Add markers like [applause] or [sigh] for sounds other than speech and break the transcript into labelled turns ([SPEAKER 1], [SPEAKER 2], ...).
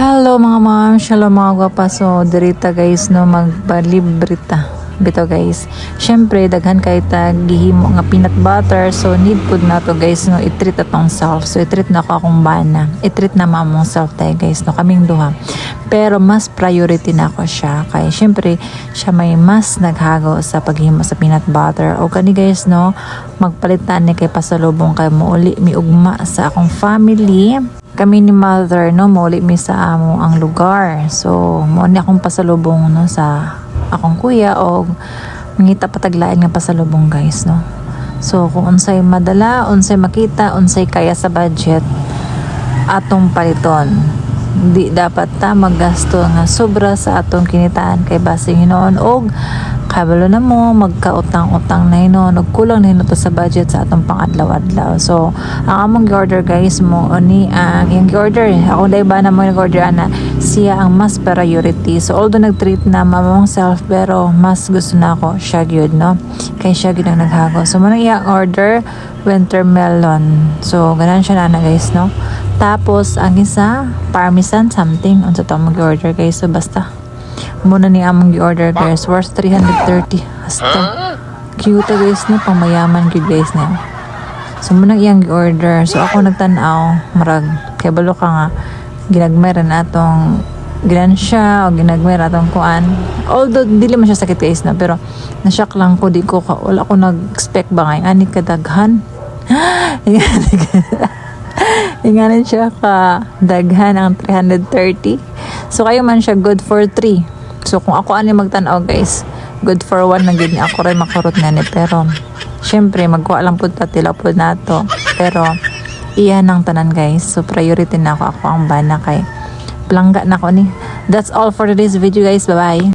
[SPEAKER 1] Hello mga ma'am, shalom mga gwapa. So, dirita guys no, magpalibrita. Bito guys. Syempre, daghan kay tag gihimo nga peanut butter. So, need pud na to guys no, i-treat atong self. So, i-treat na ako akong bana. I-treat na mamong self tayo guys no, kaming duha. Pero mas priority na ako siya. Kaya syempre, siya may mas naghagaw sa paghimo sa peanut butter. O kani guys no, magpalitan ni kay pasalubong kay mo uli miugma sa akong family kami ni mother no muli mi sa amo ang lugar. So mo ni akong pasalubong no sa akong kuya o mangita pataglain nga pasalubong guys no. So kung unsay madala unsay makita unsay kaya sa budget atong paliton di dapat ta maggasto nga sobra sa atong kinitaan kay base hinoon og kabalo na mo magkautang-utang na hinon og kulang na to sa budget sa atong pangadlaw-adlaw. So ang among gi-order guys mo oni ang yung gi-order ako dai ba na mo nag-order ana siya ang mas priority. So although nag-treat na mamang self pero mas gusto na ako siya gyud no? Kay siya gyud ang naghago. So mo iya order winter melon. So ganan siya na guys no tapos ang isa parmesan something. Unsa to mo gi-order guys so basta. Muna ni among gi-order guys. Worth 330 hasta cute guys ni pamayaman gyud guys na so muna iyang gi-order. So ako nagtan-aw marag kay balo ka nga ginagmay ra na atong ginan o ginagmay ra atong kuan. Although dili man siya sakit guys na pero na-shock lang ko di ko ka wala ko nag-expect ba ngay ani kadaghan [gasps] Inganan siya ka daghan ang 330. So kayo man siya good for 3. So kung ako ani magtanaw guys, good for 1 na gid ako rin makurot na ni pero syempre magkuha lang pud tatila pud nato. Pero iyan ang tanan guys. So priority na ako ako ang bana kay plangga na ko ni. That's all for today's video guys. Bye-bye.